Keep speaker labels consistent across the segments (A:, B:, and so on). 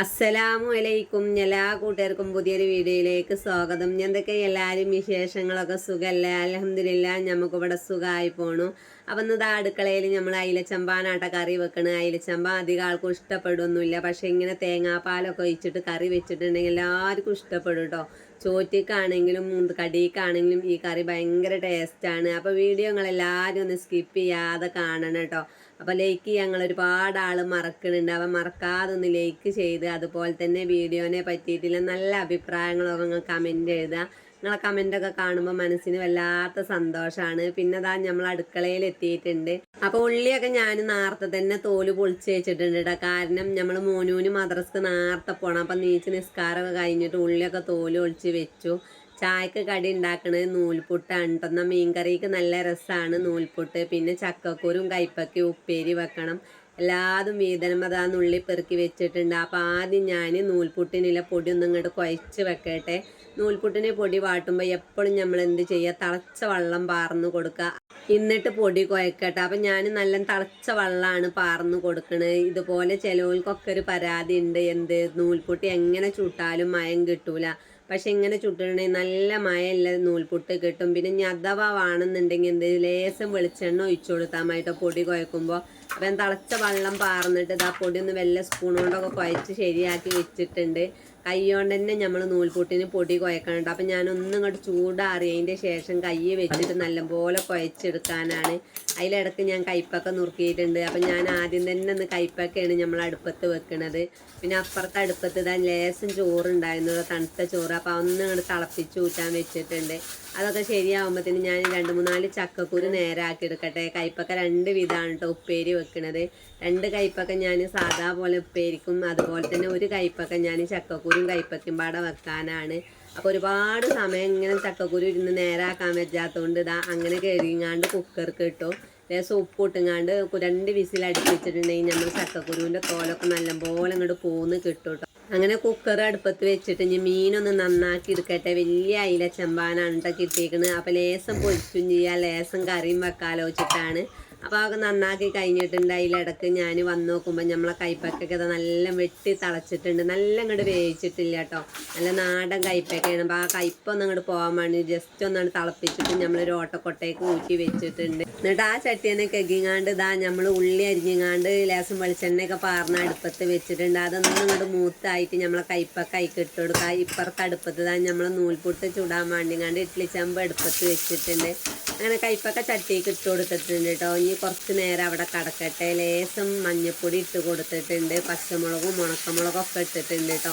A: അസ്സലാമു അലൈക്കും എല്ലാ കൂട്ടുകാർക്കും പുതിയൊരു വീഡിയോയിലേക്ക് സ്വാഗതം. എന്തൊക്കെ എല്ലാവരും വിശേഷങ്ങളൊക്കെ സുഖമല്ലേ അലഹമില്ല നമുക്കിവിടെ സുഖമായി പോണു. അപ്പം ഇന്ന് അടുക്കളയിൽ നമ്മൾ അയിലച്ചമ്പാനാട്ട കറി വെക്കണ. അയിലച്ചമ്പ അധികം ആൾക്കും ഇഷ്ടപ്പെടുന്നില്ല പക്ഷേ ഇങ്ങനെ തേങ്ങാപ്പാലൊക്കെ ഒഴിച്ചിട്ട് കറി വെച്ചിട്ടുണ്ടെങ്കിൽ എല്ലാവർക്കും ഇഷ്ടപ്പെടും കേട്ടോ ചോറ്റിക്കാണെങ്കിലും കടിക്കാണെങ്കിലും ഈ കറി ഭയങ്കര ടേസ്റ്റാണ് അപ്പോൾ വീഡിയോ നിങ്ങൾ എല്ലാവരും ഒന്ന് സ്കിപ്പ് ചെയ്യാതെ കാണണം കേട്ടോ അപ്പോൾ ലൈക്ക് ഞങ്ങൾ ഒരുപാട് ആൾ മറക്കുന്നുണ്ട്. അപ്പം മറക്കാതെ ഒന്ന് ലൈക്ക് ചെയ്ത് അതുപോലെ തന്നെ വീഡിയോനെ പറ്റിയിട്ടുള്ള നല്ല അഭിപ്രായങ്ങളൊക്കെ നിങ്ങൾ കമന്റ് എഴുതുക. നിങ്ങളെ കമന്റൊക്കെ കാണുമ്പോൾ മനസ്സിന് വല്ലാത്ത സന്തോഷമാണ് പിന്നെ അതാ നമ്മൾ അടുക്കളയിൽ എത്തിയിട്ടുണ്ട്. അപ്പോൾ ഉള്ളിയൊക്കെ ഞാൻ നേരത്തെ തന്നെ തോൽ പൊളിച്ച് വെച്ചിട്ടുണ്ട് കേട്ടോ കാരണം നമ്മൾ മോനൂന് മദ്രസ്ക്ക് നേരത്തെ പോകണം അപ്പം നീച്ച് നിസ്കാരമൊക്കെ കഴിഞ്ഞിട്ട് ഉള്ളിയൊക്കെ തോൽ ഒളിച്ച് വെച്ചു. ചായക്ക് കടി ഉണ്ടാക്കണത് നൂൽപുട്ടാണ് കേട്ടോ എന്നാൽ മീൻകറിക്ക് നല്ല രസമാണ് നൂൽപുട്ട്. പിന്നെ ചക്കക്കുരും കൈപ്പക്കയും ഉപ്പേരി വെക്കണം. എല്ലാതും വീതനം അതാ നുള്ളി പെറുക്കി വെച്ചിട്ടുണ്ട്. അപ്പോൾ ആദ്യം ഞാൻ നൂൽപുട്ടിനുള്ള പൊടി ഒന്നും ഇങ്ങോട്ട് കുഴച്ച് വെക്കട്ടെ. നൂൽപുട്ടിനെ പൊടി വാട്ടുമ്പോൾ എപ്പോഴും നമ്മൾ എന്ത് ചെയ്യുക തിളച്ച വെള്ളം പാർന്ന് കൊടുക്കുക എന്നിട്ട് പൊടി കുഴക്കട്ടെ. അപ്പം ഞാൻ നല്ല തിളച്ച വെള്ളമാണ് പാർന്ന് കൊടുക്കണത് ഇതുപോലെ ചിലവർക്കൊക്കെ ഒരു പരാതി ഉണ്ട് എന്ത്? നൂൽപുട്ടി എങ്ങനെ ചുട്ടാലും മയം കിട്ടൂല. പക്ഷെ ഇങ്ങനെ ചുട്ടിട്ടുണ്ടെങ്കിൽ നല്ല മയല്ല നൂൽപുട്ട് കിട്ടും. പിന്നെ ഇനി അഥവാ വേണമെന്നുണ്ടെങ്കിൽ എന്ത് ലേശം വെളിച്ചെണ്ണ ഒഴിച്ചു കൊടുത്താൽ മതിട്ടോ പൊടി കുഴക്കുമ്പോൾ അപ്പം തിളച്ച വെള്ളം പാർന്നിട്ട് ഇതാ പൊടി ഒന്ന് വെല്ല സ്പൂൺ കൊണ്ടൊക്കെ കുഴച്ച് ശരിയാക്കി വെച്ചിട്ടുണ്ട്. കൈ കൊണ്ട് തന്നെ നമ്മൾ നൂൽപുട്ടിന് പൊടി കുഴക്കണുണ്ട് അപ്പം ഞാനൊന്നും ഇങ്ങോട്ട് ചൂടാറിയതിന്റെ ശേഷം കൈ വെച്ചിട്ട് നല്ലപോലെ കുഴച്ചെടുക്കാനാണ് അതിലിടക്ക് ഞാൻ കയ്പ്പൊക്കെ നുറുക്കിയിട്ടുണ്ട്. അപ്പം ഞാൻ ആദ്യം തന്നെ ഒന്ന് കയ്പ്പൊക്കെയാണ് നമ്മൾ അടുപ്പത്ത് വെക്കുന്നത് പിന്നെ അപ്പുറത്തെ അടുപ്പത്ത് ഇതാ ലേശം ചോറുണ്ടായിരുന്നു. തണുത്ത ചോറ്. അപ്പോൾ ഒന്ന് ഇങ്ങോട്ട് തിളപ്പിച്ച് ഊറ്റാൻ വെച്ചിട്ടുണ്ട്. അതൊക്കെ ശരിയാകുമ്പോഴത്തേന് ഞാൻ രണ്ട് മൂന്നാൽ ചക്കക്കുരു നേരാക്കി എടുക്കട്ടെ. കയ്പ്പൊക്കെ രണ്ട് വിധമാണ് കേട്ടോ ഉപ്പേരി വെക്കണത്. രണ്ട് കയ്പ്പൊക്കെ ഞാൻ സാധാ പോലെ ഉപ്പേരിക്കും അതുപോലെ തന്നെ ഒരു കയ്പ്പൊക്കെ ഞാൻ ചക്കക്കുരും കൈപ്പയ്ക്കും പാടെ വെക്കാനാണ്. അപ്പോൾ ഒരുപാട് സമയം ഇങ്ങനെ ചക്കക്കുരു ഇരുന്ന് നേരാക്കാൻ പറ്റാത്തതുകൊണ്ട് ഇതാ അങ്ങനെ കരിങ്ങാണ്ട് കുക്കർക്ക് ഇട്ടു. ലേശം ഉപ്പ് ഇട്ടുങ്ങാണ്ട് രണ്ട് വിസിൽ അടുപ്പിച്ചിട്ടുണ്ടെങ്കിൽ നമ്മൾ ചക്കക്കുരുവിന്റെ തോലൊക്കെ നല്ലപോലെ അങ്ങോട്ട് പോന്ന് കിട്ടും കേട്ടോ അങ്ങനെ കുക്കർ അടുപ്പത്ത് വെച്ചിട്ട് ഇനി മീനൊന്ന് നന്നാക്കി എടുക്കട്ടെ. വലിയ അയില ചെമ്പാനാണ് കേട്ടോ കിട്ടിയേക്കുന്നത് അപ്പോൾ ലേസം പൊരിച്ചും ചെയ്യാം. ലേസം കറിയും വെക്കാലോ വെച്ചിട്ടാണ് അപ്പോൾ അതൊക്കെ നന്നാക്കി കഴിഞ്ഞിട്ടുണ്ട്. അതിലിടക്ക് ഞാൻ വന്ന് നോക്കുമ്പോൾ നമ്മളെ കൈപ്പക്കൊക്കെ അത് നല്ല വെട്ടി തളച്ചിട്ടുണ്ട്. നല്ല അങ്ങോട്ട് വേവിച്ചിട്ടില്ല കേട്ടോ. നല്ല നാടൻ കൈപ്പക്കയാണ് അപ്പോൾ ആ കയ്പൊന്നും അങ്ങോട്ട് പോകാൻ വേണ്ടി ജസ്റ്റ് ഒന്നാണ് തിളപ്പിച്ചിട്ട് നമ്മളൊരു ഓട്ടക്കൊട്ടയൊക്കെ ഊറ്റി വെച്ചിട്ടുണ്ട്. എന്നിട്ട് ആ ചട്ടിനെ കെക്കിങ്ങാണ്ട് ഇതാ നമ്മൾ ഉള്ളി അരിഞ്ഞിങ്ങാണ്ട് ലേസം വെളിച്ചെണ്ണയൊക്കെ പാർന്ന അടുപ്പത്ത് വെച്ചിട്ടുണ്ട്. അതൊന്നും അങ്ങോട്ട് മൂത്തായിട്ട് നമ്മളെ കൈപ്പൊക്കെ അയക്ക് ഇട്ട് ഇപ്പുറത്തെ അടുപ്പത്ത് ഇതാ നമ്മൾ നൂൽപുട്ട് ചുടാൻ വേണ്ടിങ്ങാണ്ട് ഇഡ്ഡലി ചമ്പ് അടുപ്പത്ത് വെച്ചിട്ടുണ്ട്. അങ്ങനെ കയ്പൊക്കെ ചട്ടിക്ക് ഇട്ട് കൊടുത്തിട്ടുണ്ട് കേട്ടോ. ഇനി കുറച്ച് നേരം അവിടെ കടക്കട്ടെ. ലേസം മഞ്ഞൾപ്പൊടി ഇട്ട് കൊടുത്തിട്ടുണ്ട്. പച്ചമുളകും ഉണക്കമുളകും ഒക്കെ ഇട്ടിട്ടുണ്ട് കേട്ടോ.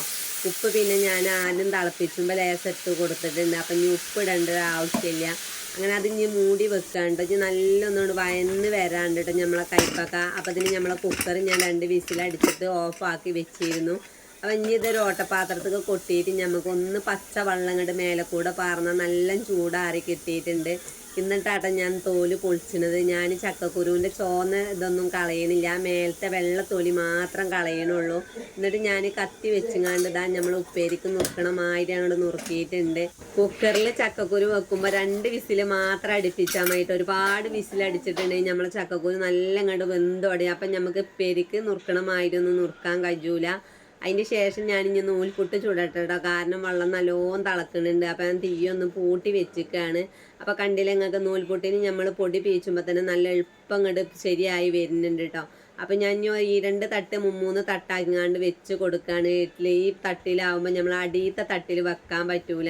A: ഉപ്പ് പിന്നെ ഞാൻ ആദ്യം തിളപ്പിച്ചുമ്പോൾ ലേസം ഇട്ട് കൊടുത്തിട്ടുണ്ട്. അപ്പം ഇനി ഉപ്പ് ഇടേണ്ട ആവശ്യമില്ല. അങ്ങനെ അത് ഇനി മൂടി വെക്കാണ്ട് ഇനി നല്ലൊന്നുകൊണ്ട് വയന്ന് വരാണ്ട് കേട്ടോ നമ്മളെ കയ്പ്പൊക്ക. അപ്പം ഇതിന് നമ്മളെ കുക്കർ ഞാൻ രണ്ട് വിസിലടിച്ചിട്ട് ഓഫാക്കി വെച്ചിരുന്നു. അപ്പം ഇനി ഇതൊരു ഓട്ടപാത്രത്തിൽ കൊട്ടിയിട്ട് നമുക്കൊന്ന് പച്ച വെള്ളം ഇങ്ങോട്ട് മേലെ കൂടെ പാർന്നാൽ നല്ല ചൂടാറി കിട്ടിയിട്ടുണ്ട്. എന്നിട്ടാട്ടോ ഞാൻ തോൽ പൊളിച്ചണത്. ഞാൻ ചക്കക്കുരുവിന്റെ ചോന്ന ഇതൊന്നും കളയണില്ല. മേലത്തെ വെള്ള തൊലി മാത്രം കളയണുള്ളൂ. എന്നിട്ട് ഞാൻ കത്തി വെച്ചുങ്ങാണ്ട് ഇതാ നമ്മൾ ഉപ്പേരിക്ക് നുറുക്കണ മാതിരി അങ്ങോട്ട് നുറുക്കിയിട്ടുണ്ട്. കുക്കറിൽ ചക്കക്കുരു വെക്കുമ്പോൾ രണ്ട് വിസിൽ മാത്രം അടുപ്പിച്ചാൽ മതിട്ട്. ഒരുപാട് വിസിൽ അടിച്ചിട്ടുണ്ടെങ്കിൽ നമ്മളെ ചക്കക്കുരു നല്ല അങ്ങോട്ട് വെന്തോടി അപ്പം നമുക്ക് മാതിരി ഒന്നും നുറുക്കാൻ കഴിയൂല. അതിന്റെ ശേഷം ഇനി നൂൽപുട്ട് ചുടട്ടോ കാരണം വെള്ളം നല്ലോണം തിളക്കുന്നുണ്ട് അപ്പം ഞാൻ തീയൊന്ന് പൂട്ടി വെച്ചിക്കാണ്. അപ്പോൾ കണ്ടില്ല നിങ്ങൾക്ക് നൂൽപുട്ടിന് നമ്മൾ പൊടി പീച്ചുമ്പോൾ തന്നെ നല്ല എളുപ്പം ഇങ്ങോട്ട് ശരിയായി വരുന്നുണ്ട് കേട്ടോ അപ്പം ഞാൻ ഈ രണ്ട് തട്ട് മുമ്മൂന്ന് തട്ടാക്കിങ്ങാണ്ട് വെച്ച് കൊടുക്കുകയാണ് ഇഡ്ഡലി ഈ തട്ടിലാവുമ്പോൾ നമ്മൾ അടിയത്തെ തട്ടിൽ വെക്കാൻ പറ്റൂല.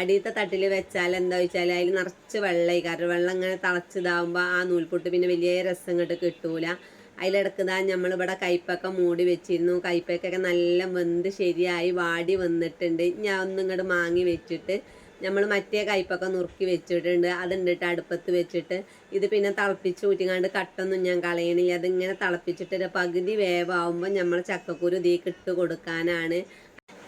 A: അടിയത്തെ തട്ടിൽ വെച്ചാൽ എന്താ വെച്ചാൽ അതിൽ നിറച്ച് വെള്ളമായി കാരണം വെള്ളം ഇങ്ങനെ തിളച്ചിതാവുമ്പോൾ ആ നൂൽപുട്ട് പിന്നെ വലിയ രസം ഇങ്ങോട്ട് കിട്ടൂല. അതിലിടക്കുതാ നമ്മളിവിടെ കയ്പൊക്കെ മൂടി വെച്ചിരുന്നു. കൈപ്പൊക്കെ നല്ല വെന്ത് ശരിയായി വാടി വന്നിട്ടുണ്ട്. ഞാൻ ഒന്നും ഇങ്ങോട്ട് മാങ്ങി വെച്ചിട്ട് നമ്മൾ മറ്റേ കയ്പൊക്കെ നുറുക്കി വെച്ചിട്ടുണ്ട്. അതുണ്ടിട്ട് അടുപ്പത്ത് വെച്ചിട്ട് ഇത് പിന്നെ തിളപ്പിച്ച് ഊറ്റിങ്ങാണ്ട് കട്ടൊന്നും ഞാൻ കളയണില്ല. അതിങ്ങനെ തിളപ്പിച്ചിട്ട് ഒരു പകുതി വേവാകുമ്പോൾ നമ്മൾ ചക്കക്കുരു ഇതിലേക്ക് ഇട്ട് കൊടുക്കാനാണ്.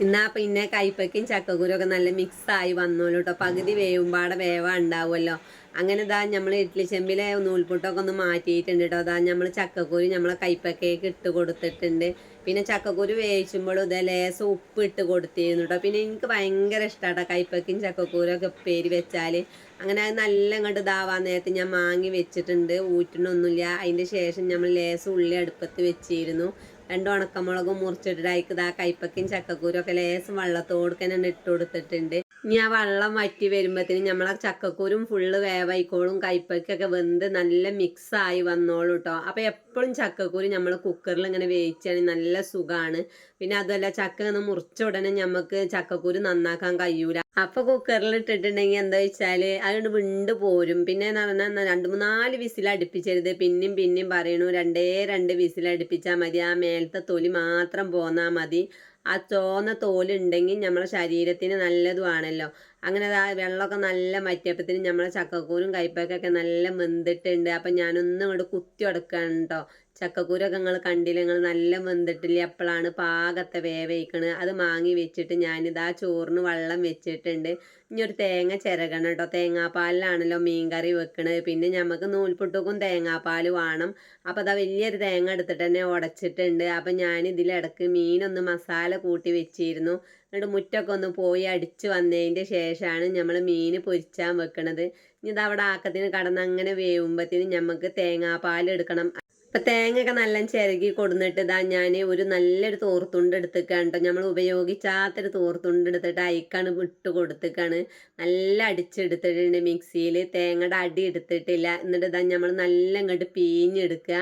A: എന്നാൽ പിന്നെ കൈപ്പയ്ക്കും ചക്കക്കുരും ഒക്കെ നല്ല മിക്സായി വന്നോളൂ കേട്ടോ പകുതി വേവുമ്പാടെ വേവ ഉണ്ടാവുമല്ലോ അങ്ങനെ ഇതാ നമ്മൾ ഇഡ്ഡലി ചെമ്പിലെ നൂൽപുട്ടൊക്കെ ഒന്ന് മാറ്റിയിട്ടുണ്ട് കേട്ടോ അതാ നമ്മൾ ചക്കക്കുരു നമ്മളെ കൈപ്പക്കയൊക്കെ ഇട്ട് കൊടുത്തിട്ടുണ്ട്. പിന്നെ ചക്കക്കുരു വേവിച്ചുമ്പോഴും ഇതേ ലേസം ഉപ്പ് ഇട്ട് കൊടുത്തിരുന്നു കേട്ടോ പിന്നെ എനിക്ക് ഭയങ്കര കൈപ്പക്കും ചക്കക്കൂരും ഒക്കെ ഉപ്പേരി വെച്ചാൽ അങ്ങനെ അത് നല്ല അങ്ങോട്ട് ഇതാവാൻ നേരത്ത് ഞാൻ മാങ്ങി വെച്ചിട്ടുണ്ട്. ഊറ്റണൊന്നുമില്ല അതിന്റെ ശേഷം നമ്മൾ ലേസം ഉള്ളി അടുപ്പത്ത് വെച്ചിരുന്നു. രണ്ട് ഉണക്കമുളകും മുറിച്ചിട്ടിട്ട് അതിക്ക് ഇതാ കൈപ്പക്കും ചക്കക്കൂരും ഒക്കെ ലേസം വെള്ളത്തോടുക്കന്നെ ഇട്ട് കൊടുത്തിട്ടുണ്ട്. ഇനി ആ വെള്ളം വറ്റി വരുമ്പോഴത്തേന് നമ്മളെ ചക്കക്കൂരും ഫുള്ള് വേവായിക്കോളും കൈപ്പക്കൊക്കെ വെന്ത് നല്ല മിക്സ് ആയി വന്നോളൂ കേട്ടോ അപ്പോൾ എപ്പോഴും ചക്കക്കൂര് നമ്മൾ കുക്കറിൽ ഇങ്ങനെ വേവിച്ചാണെങ്കിൽ നല്ല സുഖമാണ് പിന്നെ അതുമല്ല ചക്ക ഒന്ന് മുറിച്ച ഉടനെ നമുക്ക് ചക്കക്കൂര് നന്നാക്കാൻ കഴിയൂല. അപ്പോൾ കുക്കറിൽ ഇട്ടിട്ടുണ്ടെങ്കിൽ എന്താ വെച്ചാൽ അതുകൊണ്ട് വിണ്ട് പോരും. പിന്നെ എന്ന് പറഞ്ഞാൽ രണ്ട് മൂന്നാൽ വിസിൽ അടുപ്പിച്ചരുത്. പിന്നെയും പിന്നെയും പറയണു രണ്ടേ രണ്ട് വിസിൽ അടുപ്പിച്ചാൽ മതി. ആ മേലത്തെ തൊലി മാത്രം പോന്നാൽ മതി. ആ ചോന്ന തോലുണ്ടെങ്കിൽ നമ്മളെ ശരീരത്തിന് നല്ലതുമാണല്ലോ അങ്ങനെ ആ വെള്ളമൊക്കെ നല്ല മറ്റിയപ്പത്തിന് നമ്മളെ ചക്കക്കൂരും കയ്പക്കൊക്കെ നല്ല വെന്തിട്ടുണ്ട്. അപ്പം ഞാനൊന്നും ഇങ്ങോട്ട് കുത്തി ഉടക്കുകയാണ് കേട്ടോ ചക്കക്കൂരൊക്കെ നിങ്ങൾ കണ്ടില്ല നിങ്ങൾ നല്ല വെന്തിട്ടില്ല? അപ്പോഴാണ് പാകത്തെ വേവയിക്കണ് അത് മാങ്ങി വെച്ചിട്ട് ഞാനിതാ ചോറിന് വെള്ളം വെച്ചിട്ടുണ്ട്. ഇനി ഒരു തേങ്ങ ചിരകണം കേട്ടോ. തേങ്ങാപ്പാലിലാണല്ലോ മീൻകറി വെക്കണത്. പിന്നെ നമുക്ക് നൂൽപുട്ടുക്കും തേങ്ങാപ്പാൽ വേണം. അപ്പോൾ അതാ വലിയൊരു തേങ്ങ എടുത്തിട്ട് തന്നെ ഉടച്ചിട്ടുണ്ട് അപ്പം ഞാൻ ഇതിലിടക്ക് മീനൊന്ന് മസാല കൂട്ടി വെച്ചിരുന്നു. എന്നിട്ട് മുറ്റൊക്കെ ഒന്ന് പോയി അടിച്ച് വന്നതിന്റെ ശേഷമാണ് നമ്മൾ മീൻ പൊരിച്ചാൻ വെക്കണത്. ഇനി ഇതവിടെ ആക്കത്തിന് കടന്ന് അങ്ങനെ വേവുമ്പോഴത്തേനും നമുക്ക് തേങ്ങാപ്പാൽ എടുക്കണം. അപ്പം തേങ്ങയൊക്കെ നല്ല ചിരകി കൊടുന്നിട്ട് ഇതാ ഞാൻ ഒരു നല്ലൊരു തോർത്തുണ്ട് എടുത്തേക്കാണ് കേട്ടോ നമ്മൾ ഉപയോഗിച്ചാത്തൊരു തോർത്തുണ്ട് എടുത്തിട്ട് അയക്കാണ് ഇട്ട് കൊടുത്തേക്കാണ്. നല്ല അടിച്ചെടുത്തിട്ടുണ്ട് മിക്സിയിൽ തേങ്ങയുടെ അടി എടുത്തിട്ടില്ല. എന്നിട്ട് ഇതാ നമ്മൾ നല്ല ഇങ്ങോട്ട് പീഞ്ഞെടുക്കുക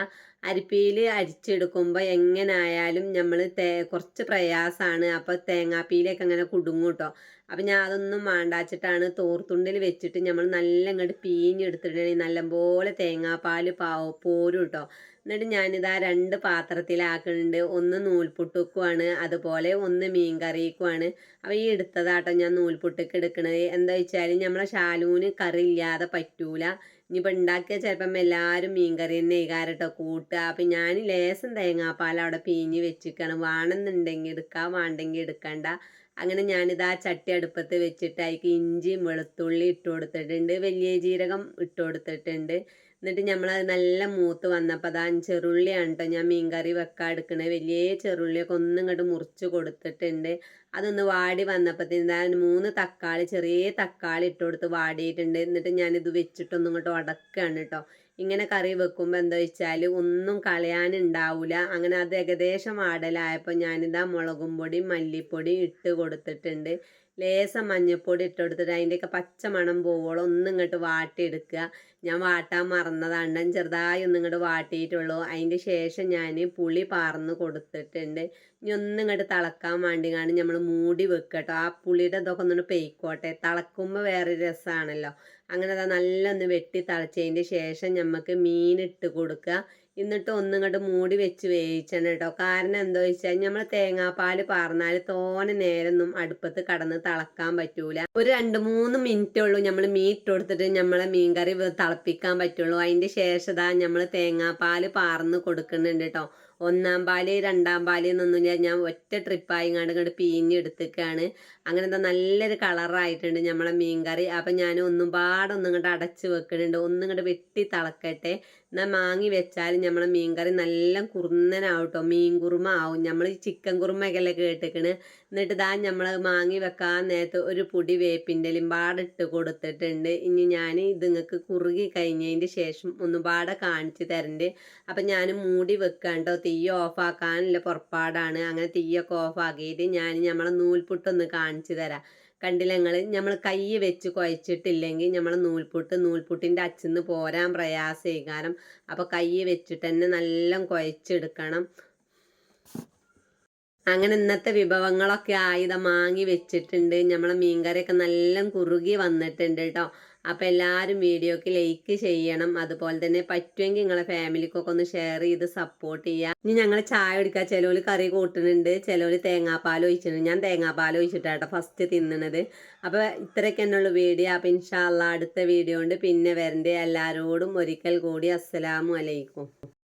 A: അരിപ്പിയിൽ അരിച്ചെടുക്കുമ്പോൾ എങ്ങനായാലും നമ്മൾ തേ കുറച്ച് പ്രയാസമാണ് അപ്പോൾ തേങ്ങാപ്പീലൊക്കെ അങ്ങനെ കുടുങ്ങും കേട്ടോ അപ്പം ഞാൻ അതൊന്നും വേണ്ടാച്ചിട്ടാണ് തോർത്തുണ്ടിൽ വെച്ചിട്ട് നമ്മൾ നല്ല ഇങ്ങോട്ട് പീഞ്ഞെടുത്തിട്ടുണ്ടെങ്കിൽ നല്ലപോലെ തേങ്ങാപ്പാൽ പാവ പോരും കേട്ടോ എന്നിട്ട് ഞാനിതാ രണ്ട് പാത്രത്തിലാക്കുന്നുണ്ട് ഒന്ന് നൂൽപുട്ടുക്കുമാണ് അതുപോലെ ഒന്ന് മീൻ കറിക്കുമാണ് അപ്പോൾ ഈ എടുത്തതാട്ടോ ഞാൻ നൂൽപുട്ടുക്ക് എടുക്കണത്. എന്താ വെച്ചാൽ നമ്മളെ ശാലൂന് കറി ഇല്ലാതെ പറ്റൂല. ഇനിയിപ്പോൾ ഉണ്ടാക്കിയ ചിലപ്പം എല്ലാവരും മീൻകറി തന്നെ ഇകാരട്ടോ കൂട്ടുക അപ്പം ഞാൻ ലേസം തേങ്ങാപ്പാൽ അവിടെ പീഞ്ഞ് വെച്ചിരിക്കണം വേണമെന്നുണ്ടെങ്കിൽ എടുക്കുക വേണ്ടെങ്കിൽ എടുക്കണ്ട. അങ്ങനെ ഞാനിത് ആ ചട്ടി അടുപ്പത്ത് വെച്ചിട്ട് അതിക്ക് ഇഞ്ചിയും വെളുത്തുള്ളി ഇട്ട് കൊടുത്തിട്ടുണ്ട്. വലിയ ജീരകം ഇട്ട് കൊടുത്തിട്ടുണ്ട്. എന്നിട്ട് അത് നല്ല മൂത്ത് വന്നപ്പോൾ അതാ ചെറുള്ളിയാണ് കേട്ടോ ഞാൻ മീൻകറി വെക്കാൻ എടുക്കണേ. വലിയ ചെറുള്ളിയൊക്കെ ഒന്നും ഇങ്ങോട്ട് മുറിച്ച് കൊടുത്തിട്ടുണ്ട്. അതൊന്ന് വാടി വന്നപ്പോഴത്തേന് മൂന്ന് തക്കാളി ചെറിയ തക്കാളി ഇട്ട് കൊടുത്ത് വാടിയിട്ടുണ്ട്. എന്നിട്ട് ഞാനിത് വെച്ചിട്ടൊന്നും ഇങ്ങോട്ട് ഉടക്കുകയാണ് കേട്ടോ ഇങ്ങനെ കറി വെക്കുമ്പോൾ എന്താ വെച്ചാൽ ഒന്നും കളയാനുണ്ടാവില്ല അങ്ങനെ അത് ഏകദേശം വാടലായപ്പോൾ ഞാനിതാ മുളകും പൊടി മല്ലിപ്പൊടി ഇട്ട് കൊടുത്തിട്ടുണ്ട്. ലേസം മഞ്ഞൾപ്പൊടി ഇട്ട് കൊടുത്തിട്ട് അതിന്റെയൊക്കെ പച്ച മണം പോവോളം ഒന്ന് ഇങ്ങോട്ട് വാട്ടിയെടുക്കുക. ഞാൻ വാട്ടാൻ മറന്നതാണ്. ചെറുതായി ഒന്ന് ഇങ്ങോട്ട് വാട്ടിയിട്ടുള്ളൂ. അതിന്റെ ശേഷം ഞാൻ പുളി പാർന്ന് കൊടുത്തിട്ടുണ്ട്. ഇനി ഒന്നും ഇങ്ങോട്ട് തിളക്കാൻ വേണ്ടി കാണും നമ്മൾ മൂടി വെക്കട്ടോ ആ പുളിയുടെ ഇതൊക്കെ ഒന്നും പെയ്ക്കോട്ടെ. തിളക്കുമ്പോൾ വേറെ രസമാണല്ലോ. അങ്ങനെ അതാ നല്ല ഒന്ന് വെട്ടി തിളച്ചതിന്റെ ശേഷം നമുക്ക് മീൻ ഇട്ട് കൊടുക്കുക. എന്നിട്ട് ഒന്നിങ്ങോട്ട് മൂടി വെച്ച് വേവിച്ചാണ് കേട്ടോ കാരണം എന്താ വെച്ചാൽ നമ്മൾ തേങ്ങാപ്പാൽ പാർന്നാൽ തോനെ നേരൊന്നും അടുപ്പത്ത് കടന്ന് തിളക്കാൻ പറ്റൂല. ഒരു രണ്ട് മൂന്ന് മിനിറ്റേ ഉള്ളൂ നമ്മൾ മീൻ ഇട്ട് കൊടുത്തിട്ട് നമ്മളെ മീൻകറി തിളപ്പിക്കാൻ പറ്റുള്ളൂ. അതിന്റെ ശേഷം നമ്മൾ തേങ്ങാപ്പാൽ പാർന്ന് കൊടുക്കുന്നുണ്ട് കേട്ടോ ഒന്നാം പാൽ രണ്ടാം പാൽ എന്നൊന്നുമില്ല ഞാൻ ഒറ്റ ട്രിപ്പായി ഇങ്ങോട്ട് ഇങ്ങോട്ട് പിഴിഞ്ഞെടുത്തേക്കാണ് അങ്ങനെ എന്താ നല്ലൊരു കളറായിട്ടുണ്ട് നമ്മളെ മീൻകറി. അപ്പം ഞാൻ ഒന്നും പാടൊന്നും ഇങ്ങോട്ട് അടച്ച് വെക്കുന്നുണ്ട് ഒന്നും ഇങ്ങോട്ട് വെട്ടി തിളക്കട്ടെ. എന്നാൽ മാങ്ങി വെച്ചാൽ നമ്മളെ മീൻകറി നല്ല കുറുന്നനാവും മീൻ കുറുമ ആവും. നമ്മൾ ചിക്കൻ കുറുമയൊക്കെയല്ലേ കേട്ടിക്കണ്. എന്നിട്ട് ഇതാ നമ്മൾ മാങ്ങി വെക്കാൻ നേരത്ത് ഒരു പൊടി വേപ്പിന്റെ പാടിട്ട് കൊടുത്തിട്ടുണ്ട്. ഇനി ഞാൻ ഇത് നിങ്ങൾക്ക് കുറുകി കഴിഞ്ഞതിന്റെ ശേഷം ഒന്ന് പാടെ കാണിച്ച് തരണ്ട്. അപ്പം ഞാൻ മൂടി വെക്കാണ്ടോ തീ ഓഫാക്കാനുള്ള പുറപ്പാടാണ്. അങ്ങനെ തീയൊക്കെ ഓഫാക്കിയിട്ട് ഞാൻ നമ്മളെ നൂൽപുട്ടൊന്ന് കാണിച്ചു തരാം. കണ്ടില്ല നമ്മൾ കൈ വെച്ച് കുഴച്ചിട്ടില്ലെങ്കിൽ നമ്മൾ നൂൽപുട്ട് നൂൽപുട്ടിന്റെ അച്ചിന്ന് പോരാൻ പ്രയാസമായി കാരണം അപ്പോൾ കൈ വെച്ചിട്ട് തന്നെ നല്ല കുഴച്ചെടുക്കണം. അങ്ങനെ ഇന്നത്തെ വിഭവങ്ങളൊക്കെ ആയുധം മാങ്ങി വെച്ചിട്ടുണ്ട്. നമ്മളെ മീൻകറിയൊക്കെ നല്ല കുറുകി വന്നിട്ടുണ്ട് കേട്ടോ അപ്പോൾ എല്ലാവരും വീഡിയോക്ക് ലൈക്ക് ചെയ്യണം. അതുപോലെ തന്നെ പറ്റുമെങ്കിൽ നിങ്ങളെ ഫാമിലിക്കൊക്കെ ഒന്ന് ഷെയർ ചെയ്ത് സപ്പോർട്ട് ചെയ്യുക ഇനി ഞങ്ങൾ ചായ കുടിക്കുക ചിലവർ കറി കൂട്ടുന്നുണ്ട്. ചിലവർ തേങ്ങാപ്പാൽ ഒഴിച്ചിട്ടുണ്ട്. ഞാൻ തേങ്ങാപ്പാൽ ഒഴിച്ചിട്ടാട്ടോ ഫസ്റ്റ് തിന്നണത്. അപ്പോൾ ഇത്രയൊക്കെ എന്നുള്ള വീഡിയോ അപ്പോൾ ഇൻഷാല്ല അടുത്ത വീഡിയോ ഉണ്ട്. പിന്നെ വരണ്ടേ. എല്ലാവരോടും ഒരിക്കൽ കൂടി അസ്സലാമു അലൈക്കും.